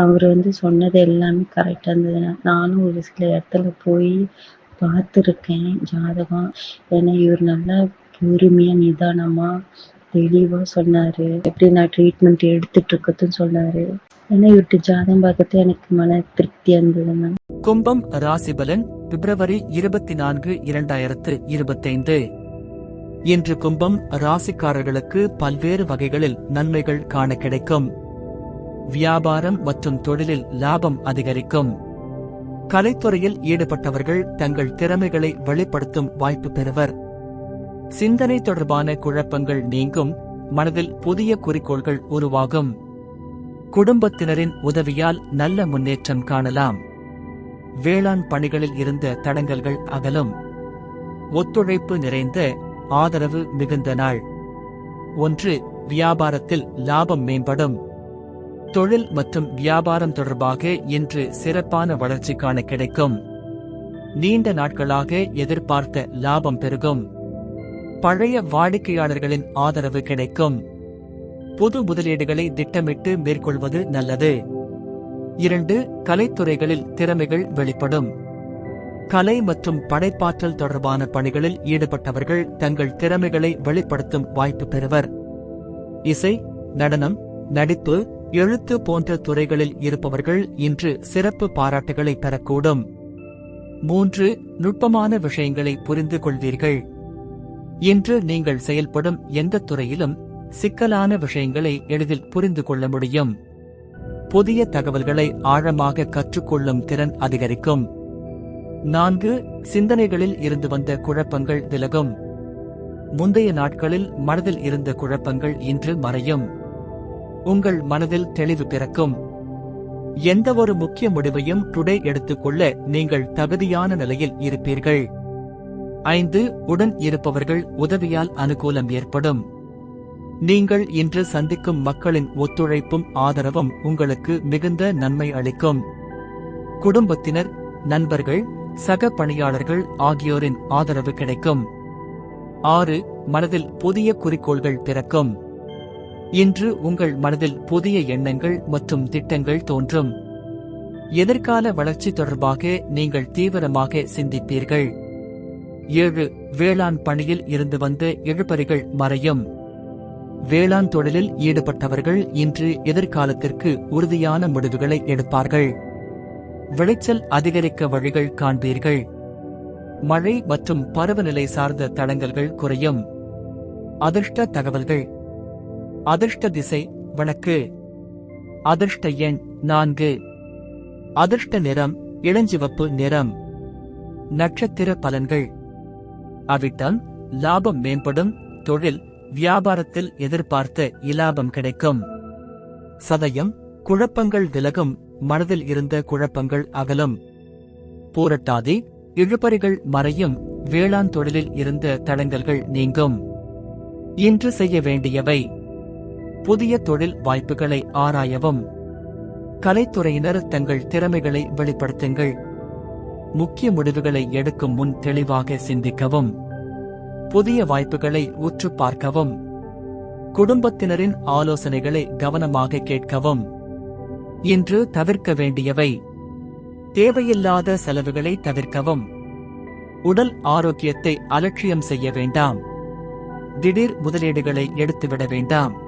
அவர் வந்து சொன்னது எல்லாமே கரெக்டாக இருந்தது. நானும் ஒரு சில இடத்துல போய் பார்த்துருக்கேன் ஜாதகம். ஏன்னா இவர் நல்லா பொறுமையாக நிதானமாக தெளிவாக சொன்னார். எப்படி நான் ட்ரீட்மெண்ட் எடுத்துட்டு இருக்கதுன்னு சொன்னார். ஏன்னா இவர்கிட்ட ஜாதகம் பார்க்கறது எனக்கு மன திருப்தியாக இருந்ததுன்னா கும்பம் ராசிபலன் பிப்ரவரி இருபத்தி நான்கு இரண்டாயிரத்து இருபத்தைந்து. இன்று கும்பம் ராசிக்காரர்களுக்கு பல்வேறு வகைகளில் நன்மைகள் காண கிடைக்கும். வியாபாரம் மற்றும் தொழிலில் லாபம் அதிகரிக்கும். கலைத்துறையில் ஈடுபட்டவர்கள் தங்கள் திறமைகளை வெளிப்படுத்தும் வாய்ப்பு பெறுவர். சிந்தனை தொடர்பான குழப்பங்கள் நீங்கும் மனதில் புதிய குறிக்கோள்கள் உருவாகும். குடும்பத்தினரின் உதவியால் நல்ல முன்னேற்றம் காணலாம். வேளாண் பணிகளில் இருந்த தடங்கல்கள் அகலும். ஒத்துழைப்பு நிறைந்த ஆதரவு மிகுந்த நாள். ஒன்று வியாபாரத்தில் லாபம் மேம்படும். தொழில் மற்றும் வியாபாரம் தொடர்பாக இன்று சிறப்பான வளர்ச்சி காண கிடைக்கும். நீண்ட நாட்களாக எதிர்பார்த்த லாபம் பெருகும். பழைய வாடிக்கையாளர்களின் ஆதரவு கிடைக்கும். புது முதலீடுகளை திட்டமிட்டு மேற்கொள்வது நல்லது. இரண்டு கலைத்துறைகளில் திறமைகள் வெளிப்படும். கலை மற்றும் படைப்பாற்றல் தொடர்பான பணிகளில் ஈடுபட்டவர்கள் தங்கள் திறமைகளை வெளிப்படுத்தும் வாய்ப்பு பெறுவர். இசை நடனம் நடிப்பு எழுத்து போன்ற துறைகளில் இருப்பவர்கள் இன்று சிறப்பு பாராட்டுகளை பெறக்கூடும். மூன்று நுட்பமான விஷயங்களை புரிந்து கொள்வீர்கள் இன்று நீங்கள் செயல்படும் எந்த துறையிலும் சிக்கலான விஷயங்களை எளிதில் புரிந்து கொள்ள முடியும். புதிய தகவல்களை ஆழமாக கற்றுக்கொள்ளும் திறன் அதிகரிக்கும். நான்கு சிந்தனைகளில் இருந்து வந்த குழப்பங்கள் விலகும். முந்தைய நாட்களில் மனதில் இருந்த குழப்பங்கள் இன்று மறையும். உங்கள் மனதில் தெளிவு பிறக்கும். எந்த ஒரு முக்கிய முடிவையும் டுடே எடுத்துக்கொள்ள நீங்கள் தகுதியான நிலையில் இருப்பீர்கள். ஐந்து உடன் இருப்பவர்கள் உதவியால் அனுகூலம் ஏற்படும். நீங்கள் இன்று சந்திக்கும் மக்களின் ஒத்துழைப்பும் ஆதரவும் உங்களுக்கு மிகுந்த நன்மை அளிக்கும். குடும்பத்தினர் நண்பர்கள் சக பணியாளர்கள் ஆகியோரின் ஆதரவு கிடைக்கும். ஆறு மனதில் புதிய குறிக்கோள்கள் பிறக்கும். இன்று உங்கள் மனதில் புதிய எண்ணங்கள் மற்றும் திட்டங்கள் தோன்றும். எதிர்கால வளர்ச்சி தொடர்பாக நீங்கள் தீவிரமாக சிந்திப்பீர்கள். ஏழு வேளாண் பணியில் இருந்து வந்த இழுபறிகள் மறையும். வேளாண் தொழிலில் ஈடுபட்டவர்கள் இன்று எதிர்காலத்திற்கு உறுதியான முடிவுகளை எடுப்பார்கள். விளைச்சல் அதிகரிக்க வழிகள் காண்பீர்கள். மழை மற்றும் பருவநிலை சார்ந்த தடங்கல்கள் குறையும். அதிர்ஷ்ட தகவல்கள் அதிர்ஷ்ட திசை வழக்கு. அதிர்ஷ்ட எண் நான்கு. அதிர்ஷ்ட நிறம் இளஞ்சிவப்பு நிறம். நட்சத்திர பலன்கள். அவிட்டம் லாபம் மேம்படும் தொழில் வியாபாரத்தில் எதிர்பார்த்த இலாபம் கிடைக்கும். சதயம் குழப்பங்கள் விலகும் மனதில் இருந்த குழப்பங்கள் அகலும். பூரட்டாதி இழுபறிகள் மறையும் வேளாண் தொழிலில் இருந்த தடங்கல்கள் நீங்கும். இன்று செய்ய வேண்டியவை புதிய தொழில் வாய்ப்புகளை ஆராயவும். கலைத்துறையினர் தங்கள் திறமைகளை வெளிப்படுத்துங்கள். முக்கிய முடிவுகளை எடுக்கும் முன் தெளிவாக சிந்திக்கவும். புதிய வாய்ப்புகளை உற்று பார்க்கவும். குடும்பத்தினரின் ஆலோசனைகளை கவனமாக கேட்கவும். இன்று தவிர்க்க வேண்டியவை. தேவையில்லாத செலவுகளை தவிர்க்கவும். உடல் ஆரோக்கியத்தை அலட்சியம் செய்ய வேண்டாம். திடீர் முதலீடுகளை எடுத்துவிட வேண்டாம்.